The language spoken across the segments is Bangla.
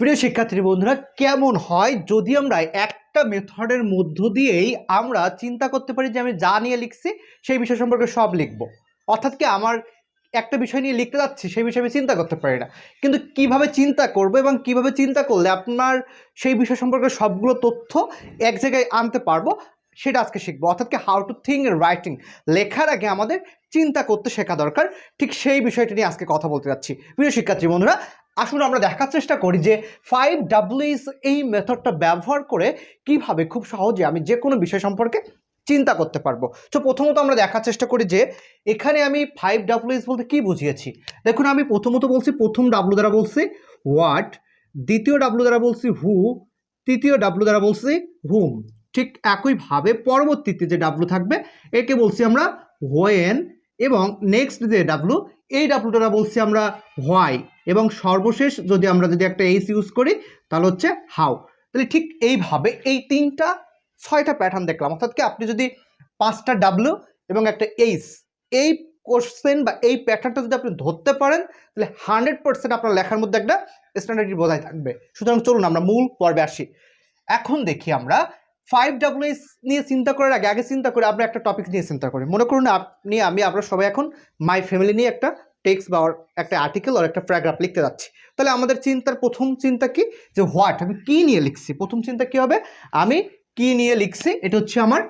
প্রিয় শিক্ষার্থী বন্ধুরা, কেমন হয়? যদি আমরা একটা মেথডের মধ্য দিয়েই আমরা চিন্তা করতে পারি যে আমি যা নিয়ে লিখছি, সেই বিষয় সম্পর্কে সব লিখব। অর্থাৎ কি আমার একটা বিষয় নিয়ে লিখতে যাচ্ছি, সেই বিষয়ে আমি চিন্তা করতে পারি না। কিন্তু কীভাবে চিন্তা করব এবং কীভাবে চিন্তা করলে আপনার সেই বিষয় সম্পর্কে সবগুলো তথ্য এক জায়গায় আনতে পারব, সেটা আজকে শিখব। অর্থাৎ কি হাউ টু থিঙ্ক রাইটিং লেখার আগে আমাদের চিন্তা করতে শেখা দরকার। ঠিক সেই বিষয়টা নিয়ে আজকে কথা বলতে যাচ্ছি। প্রিয় শিক্ষার্থী বন্ধুরা আসুন আমরা দেখার চেষ্টা করি যে ফাইভ ডাব্লিউএস এই মেথডটা ব্যবহার করে কীভাবে খুব সহজে আমি যে কোনো বিষয় সম্পর্কে চিন্তা করতে পারব। তো প্রথমত আমরা দেখার চেষ্টা করি যে এখানে আমি ফাইভ ডাব্লিউএস বলতে কি বুঝিয়েছি? দেখুন, আমি প্রথমত বলছি প্রথম ডাব্লু দ্বারা বলছি হোয়াট দ্বিতীয় ডাব্লু দ্বারা বলছি হু তৃতীয় ডাব্লু দ্বারা বলছি হুম ঠিক একইভাবে পরবর্তীতে যে ডাব্লু থাকবে, একে বলছি আমরা হোয়েন এবং নেক্সট যে ডাব্লু এই ডাব্লু দ্বারা বলছি আমরা হোয়াই এবং সর্বশেষ যদি আমরা যদি একটা এইস ইউজ করি, তাহলে হচ্ছে হাউ তাহলে ঠিক এইভাবে এই তিনটা, ছয়টা প্যাটার্ন দেখলাম। অর্থাৎ কি আপনি যদি পাঁচটা ডাব্লু এবং একটা এইস এই কোশ্চেন বা এই প্যাটার্নটা যদি আপনি ধরতে পারেন, তাহলে হান্ড্রেড পার্সেন্ট আপনার লেখার মধ্যে একটা স্ট্যান্ডার্ডি বোঝাই থাকবে। সুতরাং চলুন আমরা মূল পর্বে আসি। এখন দেখি আমরা ফাইভ ডাব্লিউএস নিয়ে চিন্তা করার আগে আগে চিন্তা করে আমরা একটা টপিক নিয়ে চিন্তা করি মনে করুন আপনি আমি আমরা সবাই এখন মাই ফ্যামিলি নিয়ে একটা টেক্সট বা একটা আর্টিকেল আর একটা প্যারাগ্রাফ লিখতে যাচ্ছি। তাহলে আমাদের চিন্তার প্রথম চিন্তা কি? যে হোয়াট আমি কী নিয়ে লিখছি? প্রথম চিন্তা কি হবে? আমি কি নিয়ে লিখছি? এটা হচ্ছে আমার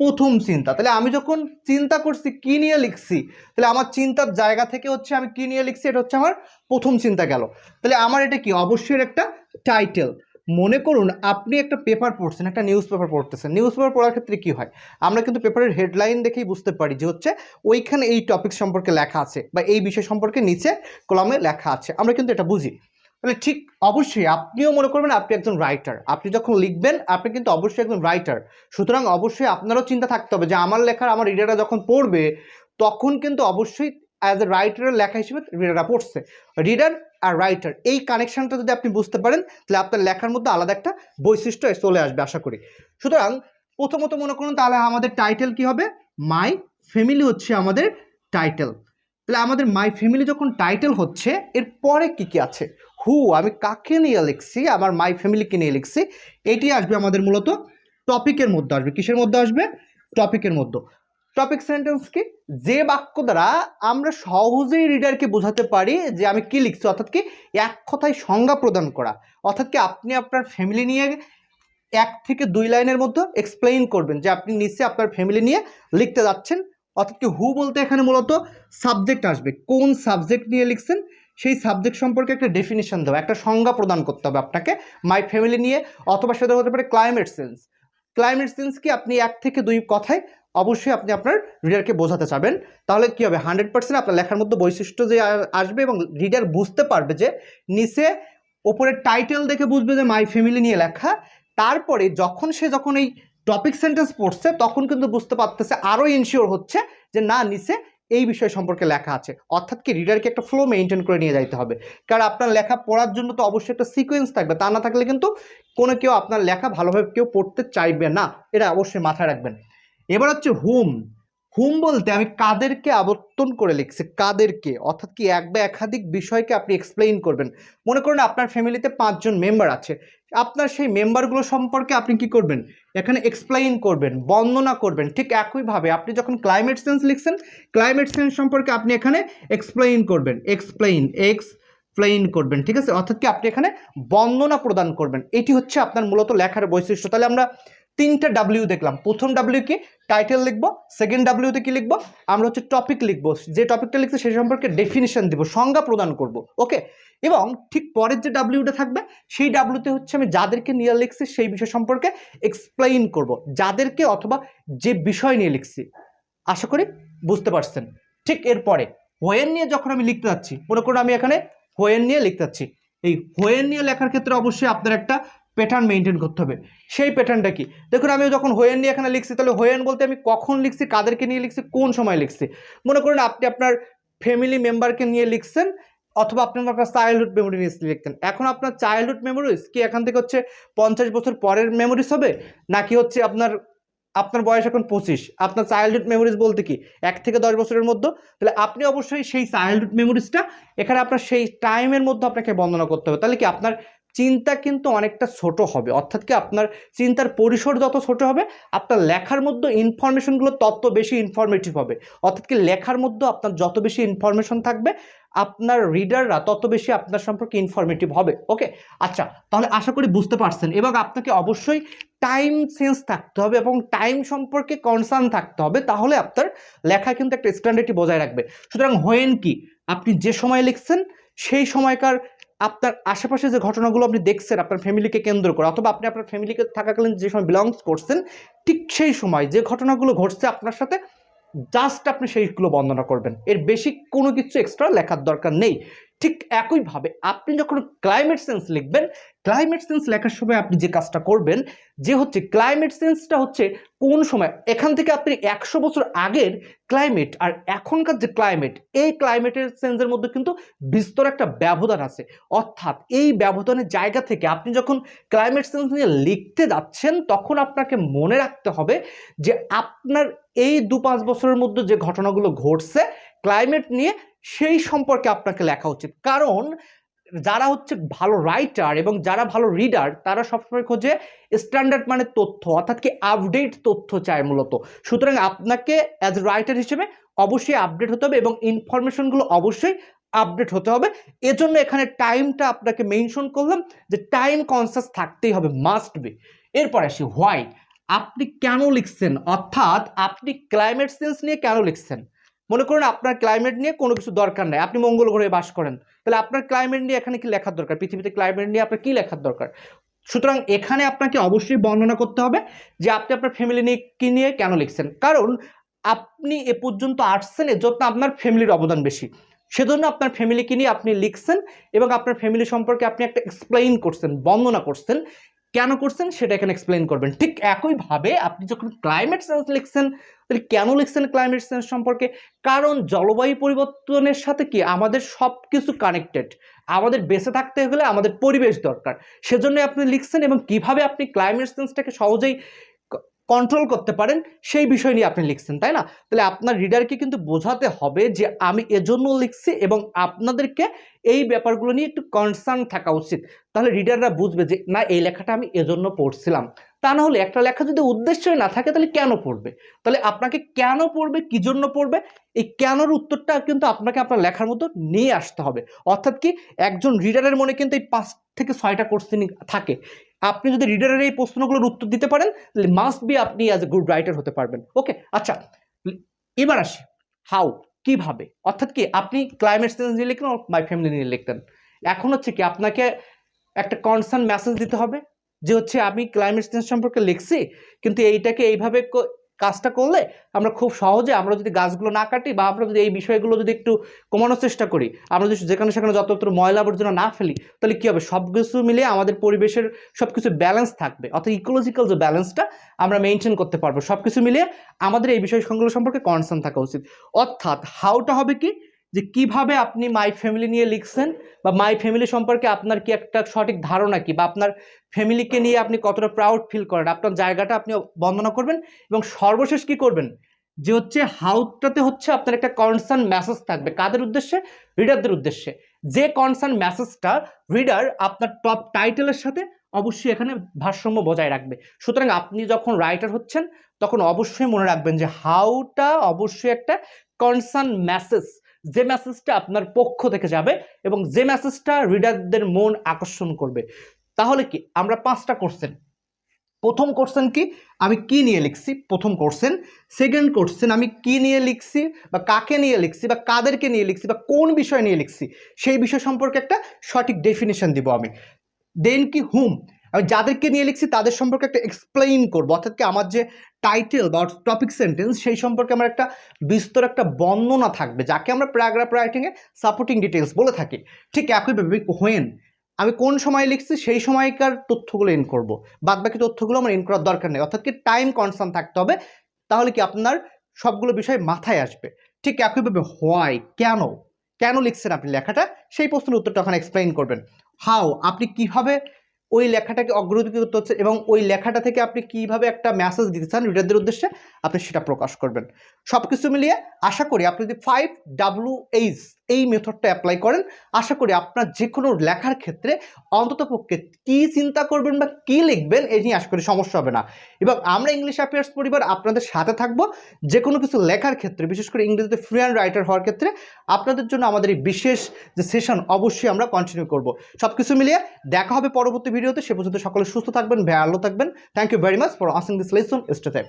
প্রথম চিন্তা। তাহলে আমি যখন চিন্তা করছি কি নিয়ে লিখছি? তাহলে আমার চিন্তার জায়গা থেকে হচ্ছে আমি কি নিয়ে লিখছি? এটা হচ্ছে আমার প্রথম চিন্তা গেল। তাহলে আমার এটা কি? অবশ্যই একটা টাইটেল মনে করুন আপনি একটা পেপার পড়ছেন, একটা নিউজ পেপার পড়তেছেন। নিউজ পেপার পড়ার ক্ষেত্রে কী হয়? আমরা কিন্তু পেপারের হেডলাইন দেখেই বুঝতে পারি যে হচ্ছে ওইখানে এই টপিক সম্পর্কে লেখা আছে বা এই বিষয় সম্পর্কে নিচে কলমে লেখা আছে। আমরা কিন্তু এটা বুঝি। তাহলে ঠিক অবশ্যই আপনিও মনে করবেন আপনি একজন রাইটার আপনি যখন লিখবেন, আপনি কিন্তু অবশ্যই একজন রাইটার সুতরাং অবশ্যই আপনারও চিন্তা থাকতে হবে যে আমার লেখার, আমার রিডাররা যখন পড়বে, তখন কিন্তু অবশ্যই অ্যাজ এ রাইটারের লেখা হিসেবে রিডাররা পড়ছে। রিডার আর রাইটার এই কানেকশানটা যদি আপনি বুঝতে পারেন, তাহলে আপনার লেখার মধ্যে আলাদা একটা বৈশিষ্ট্য চলে আসবে, আশা করি। সুতরাং, প্রথমত মনে করুন, তাহলে আমাদের টাইটেল কি হবে? মাই ফ্যামিলি হচ্ছে আমাদের টাইটেল তাহলে আমাদের মাই ফ্যামিলি যখন টাইটেল হচ্ছে এর পরে কি কি আছে? হু আমি কাকে নিয়ে লিখছি? আমার মাই ফ্যামিলিকে নিয়ে লিখছি? এটি আসবে আমাদের মূলত টপিকের মধ্যে আসবে। কিসের মধ্যে আসবে? টপিকের মধ্যে। টপিক সেন্টেন্স কি? যে বাক্য দ্বারা আমরা সহজেই রিডারকে বোঝাতে পারি যে আমি কি লিখছি, অর্থাৎ কি এক কথায় সংজ্ঞা প্রদান করা। অর্থাৎ কি আপনি আপনার ফ্যামিলি নিয়ে এক থেকে দুই লাইনের মধ্যে এক্সপ্লেইন করবেন যে আপনি নিচে আপনার ফ্যামিলি নিয়ে লিখতে যাচ্ছেন। অর্থাৎ কি হু বলতে এখানে মূলত সাবজেক্ট আসবে। কোন সাবজেক্ট নিয়ে লিখছেন, সেই সাবজেক্ট সম্পর্কে একটা ডেফিনেশন দেওয়া, একটা সংজ্ঞা প্রদান করতে হবে আপনাকে। মাই ফ্যামিলি নিয়ে, অথবা সেটা হতে পারে ক্লাইমেট সেন্স ক্লাইমেট সেন্স কি আপনি এক থেকে দুই কথায় অবশ্যই আপনি আপনার রিডারকে বোঝাতে চাবেন। তাহলে কি হবে? হান্ড্রেড পার্সেন্ট আপনার লেখার মধ্যে বৈশিষ্ট্য যে আসবে এবং রিডার বুঝতে পারবে যে নিচে ওপরের টাইটেল দেখে বুঝবে যে মাই ফ্যামিলি নিয়ে লেখা। তারপরে যখন সে যখন এই টপিক সেন্টেন্স পড়ছে, তখন কিন্তু বুঝতে পারতেছে আরও ইনশিওর হচ্ছে যে না, নিচে এই বিষয় সম্পর্কে লেখা আছে। অর্থাৎ কি রিডারকে একটা ফ্লো মেনটেন করে নিয়ে যাইতে হবে। কারণ আপনার লেখা পড়ার জন্য তো অবশ্যই একটা সিকোয়েন্স থাকবে। তা না থাকলে কিন্তু কোনো কেউ আপনার লেখা ভালোভাবে কেউ পড়তে চাইবে না। এটা অবশ্যই মাথায় রাখবেন। এবার হচ্ছে হুম। হুম বলতে আমি কাদেরকে আবর্তন করে লিখছি, কাদেরকে। অর্থাৎ কি এক বা একাধিক বিষয়কে আপনি এক্সপ্লেইন করবেন। মনে করুন আপনার ফ্যামিলিতে পাঁচজন মেম্বার আছে। আপনার সেই মেম্বারগুলো সম্পর্কে আপনি কি করবেন? এখানে এক্সপ্লেইন করবেন, বর্ণনা করবেন। ঠিক একইভাবে আপনি যখন ক্লাইমেট চেঞ্জ লিখছেন ক্লাইমেট চেঞ্জ সম্পর্কে আপনি এখানে এক্সপ্লেইন করবেন। এক্সপ্লেইন এক্সপ্লেইন করবেন। ঠিক আছে? অর্থাৎ কি আপনি এখানে বর্ণনা প্রদান করবেন। এটি হচ্ছে আপনার মূলত লেখার বৈশিষ্ট্য। তাহলে আমরা তিনটা ডাব্লিউ দেখলাম। প্রথম ডাব্লিউ কি? টাইটেল লিখব সেকেন্ড ডাব্লিউতে কি লিখব? আমরা হচ্ছে টপিক লিখব। যে টপিকটা লিখছে সে সম্পর্কে ডেফিনেশন দিব, সংজ্ঞা প্রদান করব ওকে এবং ঠিক পরের যে ডাব্লিউটা থাকবে, সেই ডাব্লিউতে হচ্ছে আমি যাদেরকে নিয়ে লিখছি, সেই বিষয় সম্পর্কে এক্সপ্লেইন করব। যাদেরকে অথবা যে বিষয় নিয়ে লিখছি। আশা করি বুঝতে পারছেন। ঠিক এরপরে হোয়েন নিয়ে যখন আমি লিখতে যাচ্ছি, মনে করুন আমি এখানে হোয়েন নিয়ে লিখতে যাচ্ছি। এই হোয়েন নিয়ে লেখার ক্ষেত্রে অবশ্যই আপনার একটা প্যাটার্ন মেনটেন করতে হবে। সেই প্যাটার্নটা কি? দেখুন আমি যখন হোয়েন নিয়ে এখানে লিখছি, তাহলে হোয়েন বলতে আমি কখন লিখছি, কাদেরকে নিয়ে লিখছি, কোন সময় লিখছি? মনে করুন, আপনি আপনার ফ্যামিলি মেম্বারকে নিয়ে লিখছেন, অথবা আপনি আপনার চাইল্ডহুড মেমোরি নিয়ে লিখতেন এখন আপনার চাইল্ডহুড মেমোরিজ কি এখান থেকে হচ্ছে পঞ্চাশ বছর পরের মেমোরিজ হবে? নাকি হচ্ছে আপনার আপনার বয়স এখন পঁচিশ? আপনার চাইল্ডহুড মেমোরিজ বলতে কি? এক থেকে দশ বছরের মধ্যে? তাহলে আপনি অবশ্যই সেই চাইল্ডহুড মেমোরিজটা এখানে আপনার সেই টাইমের মধ্যে আপনাকে বর্ণনা করতে হবে। তাহলে কি আপনার চিন্তা কিন্তু অনেকটা ছোট হবে। অর্থাৎ কি আপনার চিন্তার পরিসর যত ছোট হবে, আপনার লেখার মধ্যে ইনফরমেশনগুলো তত বেশি ইনফরমেটিভ হবে। অর্থাৎ কি লেখার মধ্যে আপনার যত বেশি ইনফরমেশন থাকবে, আপনার রিডাররা তত বেশি আপনার সম্পর্কে ইনফরমেটিভ হবে। ওকে আচ্ছা তাহলে আশা করি বুঝতে পারছেন। এবং আপনাকে অবশ্যই টাইম সেন্স থাকতে হবে এবং টাইম সম্পর্কে কনসার্ন থাকতে হবে। তাহলে আপনার লেখা কিন্তু একটা স্ট্যান্ডার্ডটি বজায় রাখবে। সুতরাং হোয়েন কি? আপনি যে সময় লিখছেন, সেই সময়কার আপনার আশেপাশে যে ঘটনাগুলো আপনি দেখছেন, আপনার ফ্যামিলিকে কেন্দ্র করে, অথবা আপনি আপনার ফ্যামিলিকে থাকাকালীন যে সময় বিলংস করছেন, ঠিক সেই সময় যে ঘটনাগুলো ঘটছে আপনার সাথে জাস্ট আপনি সেইগুলো বর্ণনা করবেন। এর বেশি কোনো কিছু এক্সট্রা লেখার দরকার নেই। ঠিক একইভাবে আপনি যখন ক্লাইমেট সেন্স লিখবেন ক্লাইমেট সেন্স লেখার সময় আপনি যে কাজটা করবেন, যে হচ্ছে ক্লাইমেট সেন্সটা হচ্ছে কোন সময়? এখান থেকে আপনি একশো বছর আগের ক্লাইমেট আর এখনকার যে ক্লাইমেট এই ক্লাইমেটের সেন্সের মধ্যে কিন্তু বিস্তর একটা ব্যবধান আছে। অর্থাৎ এই ব্যবধানের জায়গা থেকে আপনি যখন ক্লাইমেট সেন্স নিয়ে লিখতে যাচ্ছেন, তখন আপনাকে মনে রাখতে হবে যে আপনার এই দু পাঁচ বছরের মধ্যে যে ঘটনাগুলো ঘটছে ক্লাইমেট নিয়ে সেই সম্পর্কে আপনাকে লেখা উচিত। কারণ যারা হচ্ছে ভালো রাইটার এবং যারা ভালো রিডার তারা সবসময় খোঁজে স্ট্যান্ডার্ড মানে তথ্য, অর্থাৎ কি আপডেট তথ্য চায় মূলত। সুতরাং আপনাকে অ্যাজ রাইটার হিসেবে অবশ্যই আপডেট হতে হবে এবং ইনফরমেশনগুলো অবশ্যই আপডেট হতে হবে। এজন্য এখানে টাইমটা আপনাকে মেনশন করলাম যে টাইম কনসাস থাকতেই হবে মাস্ট বি এরপর আসি হোয়াই আপনি কেন লিখছেন? অর্থাৎ আপনি ক্লাইমেট চেঞ্জ নিয়ে কেন লিখছেন? মনে করুন আপনার ক্লাইমেট নিয়ে কোনো কিছু দরকার নাই। আপনি মঙ্গল গ্রহে বাস করেন। তাহলে আপনার ক্লাইমেট নিয়ে এখানে কি লেখার দরকার? পৃথিবীতে ক্লাইমেট নিয়ে আপনার কি লেখার দরকার? সুতরাং এখানে আপনাকে অবশ্যই বর্ণনা করতে হবে যে আপনি আপনার ফ্যামিলি নিয়ে কি নিয়ে কেন লিখছেন। কারণ আপনি এ পর্যন্ত আসছেন এর জন্য আপনার ফ্যামিলির অবদান বেশি। সেজন্য আপনার ফ্যামিলিকে নিয়ে আপনি লিখছেন এবং আপনার ফ্যামিলি সম্পর্কে আপনি একটা এক্সপ্লেইন করছেন, বর্ণনা করছেন কেন করছেন সেটা এখানে এক্সপ্লেন করবেন। ঠিক একইভাবে আপনি যখন ক্লাইমেট চেঞ্জ লিখছেন, তাহলে কেন লিখছেন ক্লাইমেট চেঞ্জ সম্পর্কে? কারণ জলবায়ু পরিবর্তনের সাথে কি? আমাদের সব কিছু কানেক্টেড আমাদের বেঁচে থাকতে হলে আমাদের পরিবেশ দরকার। সেজন্য আপনি লিখছেন এবং কীভাবে আপনি ক্লাইমেট চেঞ্জটাকে সহজেই কন্ট্রোল করতে পারেন, সেই বিষয় নিয়ে আপনি লিখছেন, তাই না? তাহলে আপনার রিডারকে কিন্তু বোঝাতে হবে যে আমি এজন্য লিখছি এবং আপনাদেরকে এই ব্যাপারগুলো নিয়ে একটু কনসার্ন থাকা উচিত। তাহলে রিডাররা বুঝবে যে, না, এই লেখাটা আমি এজন্য পড়ছিলাম। তা না হলে একটা লেখা যদি উদ্দেশ্যই না থাকে, তাহলে কেন পড়বে? তাহলে আপনাকে কেন পড়বে, কি জন্য পড়বে? এই কেনর উত্তরটা কিন্তু আপনাকে আপনার লেখার মতো নিয়ে আসতে হবে। অর্থাৎ কি, একজন রিডারের মনে কিন্তু এই পাঁচ থেকে ছয়টা কোশ্চেন থাকে। আপনি যদি রিডারের এই প্রশ্নগুলোর উত্তর দিতে পারেন, তাহলে মাস্ট বি আপনি অ্যাজ এ গুড রাইটার হতে পারবেন। ওকে আচ্ছা এবার আসি। হাউ কীভাবে? অর্থাৎ কি, আপনি ক্লাইমেট চেঞ্জ নিয়ে লিখতেন মাই ফ্যামিলি নিয়ে লিখতেন এখন হচ্ছে কি, আপনাকে একটা কনসার্ন মেসেজ দিতে হবে যে হচ্ছে, আমি ক্লাইমেট চেঞ্জ সম্পর্কে লিখছি, কিন্তু এইটাকে এইভাবে কাজটা করলে আমরা খুব সহজে আমরা যদি গাছগুলো না কাটি বা আমরা যদি এই বিষয়গুলো যদি একটু কমানোর চেষ্টা করি, আমরা যদি যেখানে সেখানে যতত্র ময়লা আবর্জনা না ফেলি, তাহলে কী হবে? সব কিছু মিলে আমাদের পরিবেশের সব কিছু ব্যালেন্স থাকবে। অর্থাৎ ইকোলজিক্যাল যে ব্যালেন্সটা আমরা মেনটেন করতে পারব। সব কিছু মিলিয়ে আমাদের এই বিষয় সংগ্রহ সম্পর্কে কনসার্ন থাকা উচিত। অর্থাৎ হাউটা হবে কি? যে কীভাবে আপনি মাই ফ্যামিলি নিয়ে লিখছেন বা মাই ফ্যামিলি সম্পর্কে আপনার কি একটা সঠিক ধারণা কি বা আপনার ফ্যামিলিকে নিয়ে আপনি কতটা প্রাউড ফিল করেন? আপনার জায়গাটা আপনি বন্দনা করবেন এবং সর্বশেষ কি করবেন? যে হচ্ছে হাউটাতে হচ্ছে আপনার একটা কনসার্ন মেসেজ থাকবে। কাদের উদ্দেশ্যে? রিডারদের উদ্দেশ্যে। যে কনসার্ন মেসেজটা রিডার আপনার টপ টাইটেলের সাথে অবশ্যই এখানে ভারসাম্য বজায় রাখবে। সুতরাং আপনি যখন রাইটার হচ্ছেন, তখন অবশ্যই মনে রাখবেন যে হাউটা অবশ্যই একটা কনসার্ন মেসেজ যে মেসেজটা আপনার পক্ষ থেকে যাবে এবং যে মেসেজটা রিডারদের মন আকর্ষণ করবে। তাহলে কি? আমরা পাঁচটা কোশ্চেন প্রথম কোশ্চেন কি? আমি কি নিয়ে লিখছি? প্রথম কোশ্চেন সেকেন্ড কোশ্চেন আমি কি নিয়ে লিখছি? বা কাকে নিয়ে লিখছি? বা কাদেরকে নিয়ে লিখছি? বা কোন বিষয় নিয়ে লিখছি? সেই বিষয় সম্পর্কে একটা সঠিক ডেফিনেশন দিব আমি। দেন কি? হুম আমি যাদেরকে নিয়ে লিখছি তাদের সম্পর্কে একটা এক্সপ্লেইন করব। অর্থাৎ কি আমার যে টাইটেল বা টপিক সেন্টেন্স সেই সম্পর্কে আমার একটা বিস্তর একটা বর্ণনা থাকবে, যাকে আমরা প্যারাগ্রাফ রাইটিংয়ে সাপোর্টিং ডিটেলস বলে থাকি। ঠিক একইভাবে হোয়েন আমি কোন সময় লিখছি সেই সময়কার তথ্যগুলো এন করব। বাদ বাকি তথ্যগুলো আমার এন করার দরকার নেই। অর্থাৎ কি টাইম কনসার্ন থাকতে হবে, তাহলে কি আপনার সবগুলো বিষয় মাথায় আসবে। ঠিক একইভাবে হোয়াই কেন কেন লিখছেন আপনি লেখাটা, সেই প্রশ্নের উত্তরটা ওখানে এক্সপ্লেইন করবেন। হাও আপনি কীভাবে ওই লেখাটাকে অগ্রগতি করতে হচ্ছে এবং ওই লেখাটা থেকে আপনি কীভাবে একটা মেসেজ দিতে চান রিডারদের উদ্দেশ্যে, আপনি সেটা প্রকাশ করবেন। সব কিছু মিলিয়ে আশা করি আপনি যদি ফাইভ ডাব্লু এইচ এই মেথডটা অ্যাপ্লাই করেন। আশা করি আপনার যে কোনো লেখার ক্ষেত্রে অন্ততপক্ষে কী চিন্তা করবেন বা কী লিখবেন, এই নিয়ে আশা করি সমস্যা হবে না। এবং আমরা ইংলিশ অ্যাফেয়ার্স পরিবার আপনাদের সাথে থাকব। যে কোনো কিছু লেখার ক্ষেত্রে, বিশেষ করে ইংরেজিতে ফ্লুয়েন্ট রাইটার হওয়ার ক্ষেত্রে, আপনাদের জন্য আমাদের এই বিশেষ যে সেশন অবশ্যই আমরা কন্টিনিউ করব। সব কিছু মিলিয়ে দেখা হবে পরবর্তী ভিডিওতে। সে পর্যন্ত সকলে সুস্থ থাকবেন, ভালো থাকবেন। Thank you very much for asking this lesson stay